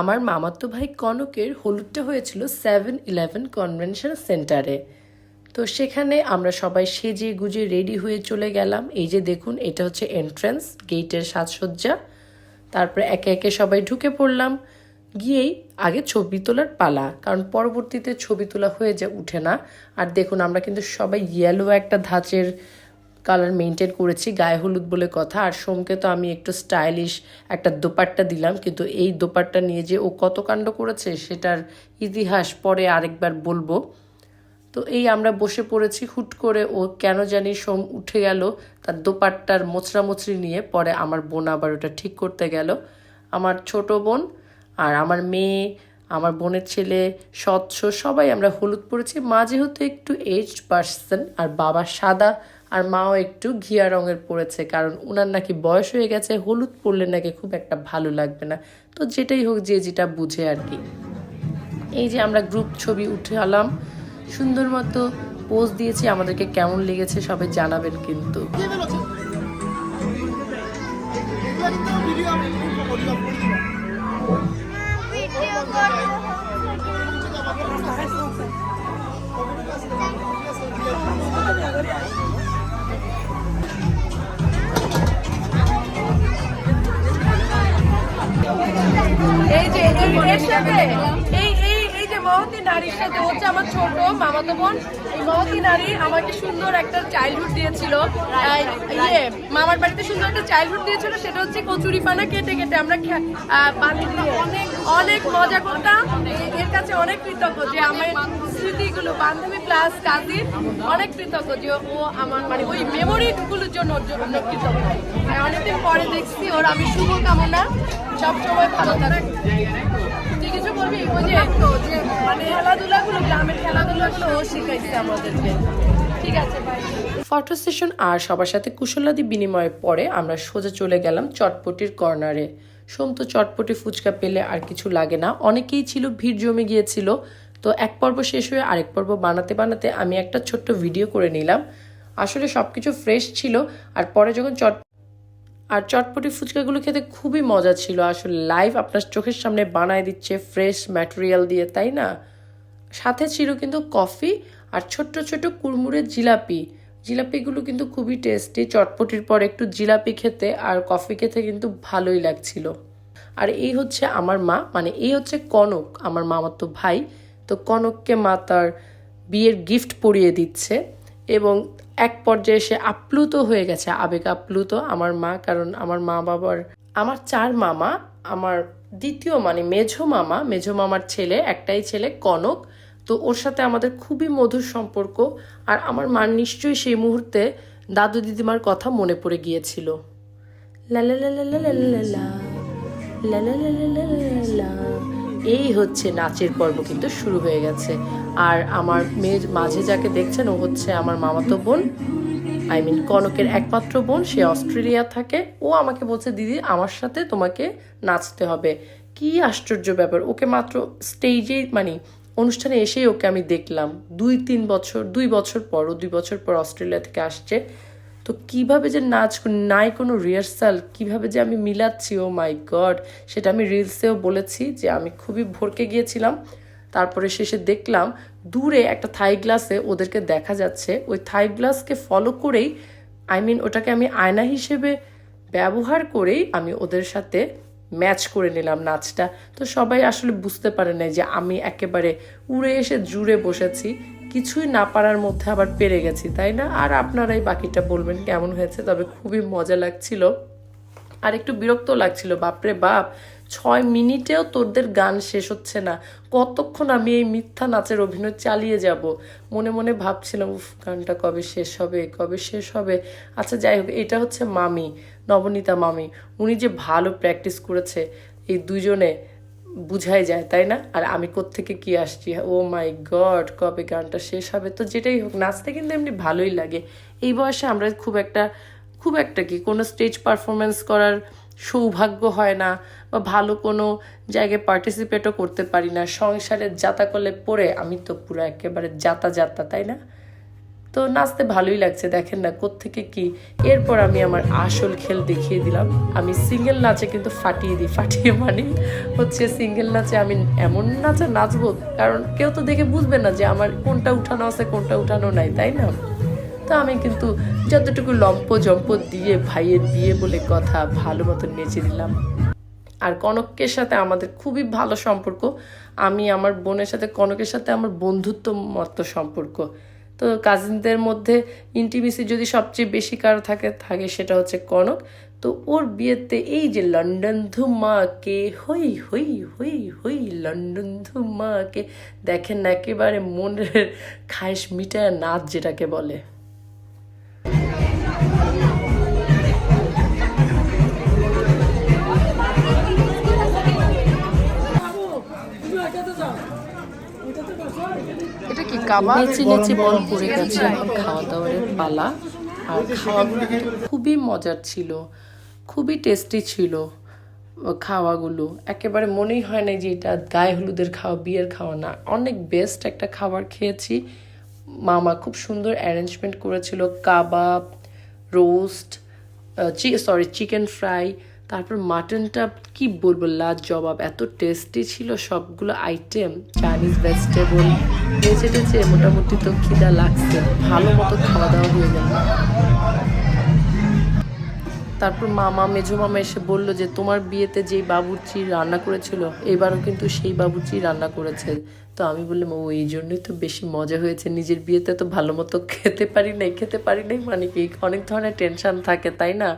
আমার মামাতো ভাই কনকের হলুদটা হয়েছিল সেভেন ইলেভেন কনভেনশন সেন্টারে তো সেখানে আমরা সবাই সেজে গুজে রেডি হয়ে চলে গেলাম। এই যে দেখুন, এটা হচ্ছে এন্ট্রান্স গেটের সাজসজ্জা। তারপরে একে একে সবাই ঢুকে পড়লাম। গিয়েই আগে ছবি তোলার পালা, কারণ পরবর্তীতে ছবি তোলা হয়ে যা উঠে না। আর দেখুন, আমরা কিন্তু সবাই ইয়েলো একটা ধাঁচের কালার মেনটেন করেছি, গায়ে হলুদ বলে কথা। আর সোমকে তো আমি একটু স্টাইলিশ একটা দোপাট্টা দিলাম, কিন্তু এই দোপাট্টা নিয়ে যে ও কত কাণ্ড করেছে, সেটার ইতিহাস পরে আরেকবার বলব। তো এই আমরা বসে পড়েছি, হুট করে ও কেন জানি সোম উঠে গেল তার দোপাট্টার মোচড়ামুচড়ি নিয়ে, পরে আমার বোন আবার ওটা ঠিক করতে গেল। আমার ছোট বোন আর আমার মেয়ে, আমার বোনের ছেলে স্বচ্ছ সবাই আমরা হলুদ পরেছি। মা যেহেতু একটু এজড পার্সন আর বাবা সাদা আর মাও একটু ঘিয়া রঙের পড়েছে কারণ উনার নাকি বয়স হয়ে গেছে হলুদ পরলে নাকি খুব একটা ভালো লাগবে না তো যেটাই হোক যে যেটা বুঝে আর কি এই যে আমরা গ্রুপ ছবি উঠে আলাম সুন্দর মতো পোজ দিয়েছি আমাদেরকে কেমন লেগেছে সবাই জানাবেন কিন্তু এই এর সাথে? এই এই এই যে মহতি নারীর সাথে হচ্ছে আমার ছোট মামাতো বোন। মহতি নারী আমাকে সুন্দর একটা চাইল্ডহুড দিয়েছিল। ইয়ে মামার বাড়িতে সুন্দর একটা চাইল্ডহুড দিয়েছিল, সেটা হচ্ছে কচুরি কেটে কেটে আমরা অনেক মজা করতাম। এর কাছে অনেক কৃতজ্ঞ যে আমার স্মৃতিগুলো, বান্ধবী প্লাস কাজিন অনেক কৃতজ্ঞ যে ও আমার মানে ওই মেমোরি গুলোর জন্য ওর জন্য কৃতজ্ঞ। অনেকদিন পরে দেখছি, ওর আমি শুভকামনা। সবসময় ভালো থাকে ফটো সেশন আর সবার সাথে কুশলাদি বিনিময়ের পরে আমরা সোজা চলে গেলাম চটপটির কর্নারে। সোম তো চটপটি ফুচকা পেলে আর কিছু লাগে না। অনেকেই ছিল, ভিড় জমে গিয়েছিল। তো এক পর্ব শেষ হয়ে আরেক পর্ব বানাতে বানাতে আমি একটা ছোট্ট ভিডিও করে নিলাম। আসলে সব কিছু ফ্রেশ ছিল আর পরে যখন চট আর চটপটি ফুচকাগুলো খেতে খুবই মজা ছিল। আসলে লাইভ আপনার চোখের সামনে বানায় দিচ্ছে ফ্রেশ ম্যাটেরিয়াল দিয়ে, তাই না? সাথে ছিল কিন্তু কফি আর ছোট্ট ছোট কুড়মুড়ের জিলাপি। জিলাপিগুলো কিন্তু খুবই টেস্টি চটপটির পর একটু জিলাপি খেতে আর কফি খেতে কিন্তু ভালোই লাগছিল। আর এই হচ্ছে আমার মা মানে এই হচ্ছে কনক, আমার মামার তো ভাই। তো কনককে মা তার বিয়ের গিফট পরিয়ে দিচ্ছে এবং এক পর্যায়ে সে আপ্লুত হয়ে গেছে, আবেগ আপ্লুত আমার মা, কারণ আমার মা বাবার, আমার চার মামা, আমার দ্বিতীয় মানে মেঝো মামা, মেঝো মামার ছেলে, একটাই ছেলে কনক। তো ওর সাথে আমাদের খুবই মধুর সম্পর্ক আর আমার মার নিশ্চয়ই সেই মুহূর্তে দাদু দিদিমার কথা মনে পড়ে গিয়েছিল এই হচ্ছে নাচের পর্ব কিন্তু শুরু হয়ে গেছে আর আমার মেয়ের মাঝে যাকে দেখছেন ও হচ্ছে আমার মামাতো বোন আই মিন কনকের একমাত্র বোন সে অস্ট্রেলিয়া থাকে ও আমাকে বলছে দিদি আমার সাথে তোমাকে নাচতে হবে কি আশ্চর্য ব্যাপার ওকে মাত্র স্টেজেই মানে অনুষ্ঠানে এসেই ওকে আমি দেখলাম। দুই, তিন বছর, দুই বছর পর ও দুই বছর পর অস্ট্রেলিয়া থেকে আসছে। তো কীভাবে যে নাচ নাই কোনো রিহার্সাল কীভাবে যে আমি মিলাচ্ছি ও মাই গড সেটা আমি রিলসেও বলেছি যে আমি খুবই ভরকে গিয়েছিলাম। তারপরে শেষে দেখলাম দূরে একটা থাই গ্লাসে ওদেরকে দেখা যাচ্ছে। ওই থাই গ্লাসকে ফলো করেই আই মিন ওটাকে আমি আয়না হিসেবে ব্যবহার করেই আমি ওদের সাথে ম্যাচ করে নিলাম নাচটা। তো সবাই আসলে বুঝতে পারে না যে আমি একেবারে উড়ে এসে জুড়ে বসেছি, কিছুই না পারার মধ্যে আবার পেরে গেছি, তাই না? আর আপনারাই বাকিটা বলবেন কেমন হয়েছে, তবে খুবই মজা লাগছিল। আর একটু বিরক্ত লাগছিল, বাপরে বাপ, ছয় মিনিটেও তোরদের গান শেষ হচ্ছে না। কতক্ষণ আমি এই মিথ্যা নাচের অভিনয় চালিয়ে যাব? মনে মনে ভাবছিলাম, উফ, গানটা কবে শেষ হবে, কবে শেষ হবে? আচ্ছা যাই হোক, এটা হচ্ছে মামি। নবনীতা মামি, উনি যে ভালো প্র্যাকটিস করেছে, এই দুজনে বুঝাই যায়, তাই না? আর আমি কোত্থেকে কি আসছি? ও মাই গড কবে গানটা শেষ হবে? তো যেটাই হোক, নাচতে কিন্তু এমনি ভালোই লাগে। এই বয়সে আমরা খুব একটা খুব একটা কি, কোনো স্টেজ পারফরমেন্স করার সৌভাগ্য হয় না বা ভালো কোনো জায়গায় পার্টিসিপেটও করতে পারি না। সংসারের যাতা করলে পরে আমি তো পুরো একেবারে যাতা যাতা, তাই না? তো নাচতে ভালোই লাগছে, দেখেন না কোত্থেকে কি। এরপর আমি আমার আসল খেল দেখিয়ে দিলাম। আমি সিঙ্গেল নাচে কিন্তু ফাটিয়ে দিই। ফাটিয়ে মানে হচ্ছে সিঙ্গেল নাচে আমি এমন নাচে নাচবো, কারণ কেউ তো দেখে বুঝবে না যে আমার কোনটা উঠানো আছে, কোনটা উঠানো নাই, তাই না? তো আমি কিন্তু যতটুকু লম্প জম্প দিয়ে ভাইয়ের বিয়ে বলে কথা ভালো মতো নেচে দিলাম আর কনকের সাথে আমাদের খুবই ভালো সম্পর্ক। আমি আমার বোনের সাথে, কনকের সাথে আমার বন্ধুত্ব মতো সম্পর্ক। তো কাজিনদের মধ্যে ইন্টিমেসি যদি সবচেয়ে বেশি কার থাকে থাকে সেটা হচ্ছে কনক। তো ওর বিয়েতে এই যে লন্ডন ধুমাকে, হই হই হই হই, লন্ডন ধুমাকে, দেখেন একেবারে মনের খায়েশ মিটায় নাচ যেটাকে বলে। এটা কি কাবাব? নেচে নেচে গেছে এখন খাওয়া দাওয়ার পালা। আর খাওয়াগুলো খুবই মজার ছিল খুবই টেস্টি ছিল খাওয়াগুলো। একেবারে মনেই হয় না যে এটা গায়ে হলুদের খাওয়া বিয়ের খাওয়া না। অনেক বেস্ট একটা খাবার খেয়েছি। মামা খুব সুন্দর অ্যারেঞ্জমেন্ট করেছিল কাবাব রোস্ট সরি চিকেন ফ্রাই তারপর মাটনটা কি বলব, লাজ জবাব, এত টেস্টি ছিল সবগুলো আইটেম চাইনিজ ভেজিটেবল বেঁচে টেচে মোটামুটি তো খিদা লাগছে, ভালো মতো খাওয়া দাওয়া হয়ে গেল। তারপর মামা মেজো মামা এসে বলল যে, তোমার বিয়েতে যেই বাবুর্চি রান্না করেছিল, এবারও কিন্তু সেই বাবুর্চি রান্না করেছে। তো আমি বললাম, ও, এই জন্যই তো বেশি মজা হয়েছে, নিজের বিয়েতে তো ভালো মতো খেতে পারি নাই, খেতে পারি নাই মানে কি? অনেক ধরনের টেনশন থাকে, তাই না?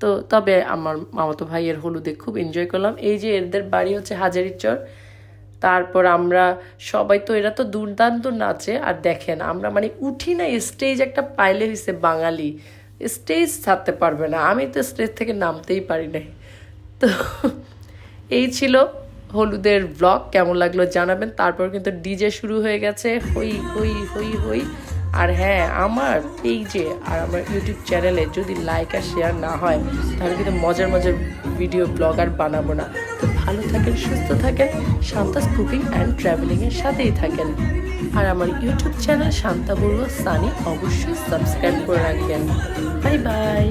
তো তবে আমার মামাতো ভাইয়ের হলুদে খুব এনজয় করলাম। এই যে এদের বাড়ি হচ্ছে হাজারিচর তারপর আমরা সবাই তো এরা তো দুর্দান্ত নাচে আর দেখেন আমরা মানে উঠি না স্টেজ একটা পাইলে হয়েছে বাঙালি। স্টেজ ছাড়তে পারবে না। আমি তো স্টেজ থেকে নামতেই পারি নাই। তো এই ছিল হলুদের ব্লগ কেমন লাগল জানাবেন। তারপর কিন্তু ডিজে শুরু হয়ে গেছে। হই হই হই হই। আর হ্যাঁ আমার পেজে আর আমার ইউটিউব চ্যানেলে যদি লাইক আর শেয়ার না হয়, তাহলে কিন্তু মজার মজার ভিডিও ব্লগ আর বানাবো না। তো ভালো থাকেন, সুস্থ থাকেন শান্তাস কুকিং অ্যান্ড ট্রাভেলিংয়ের সাথেই থাকেন। আর আমার ইউটিউব চ্যানেল শান্তা বড়ুয়া সানি অবশ্যই সাবস্ক্রাইব করে রাখবেন। Bye bye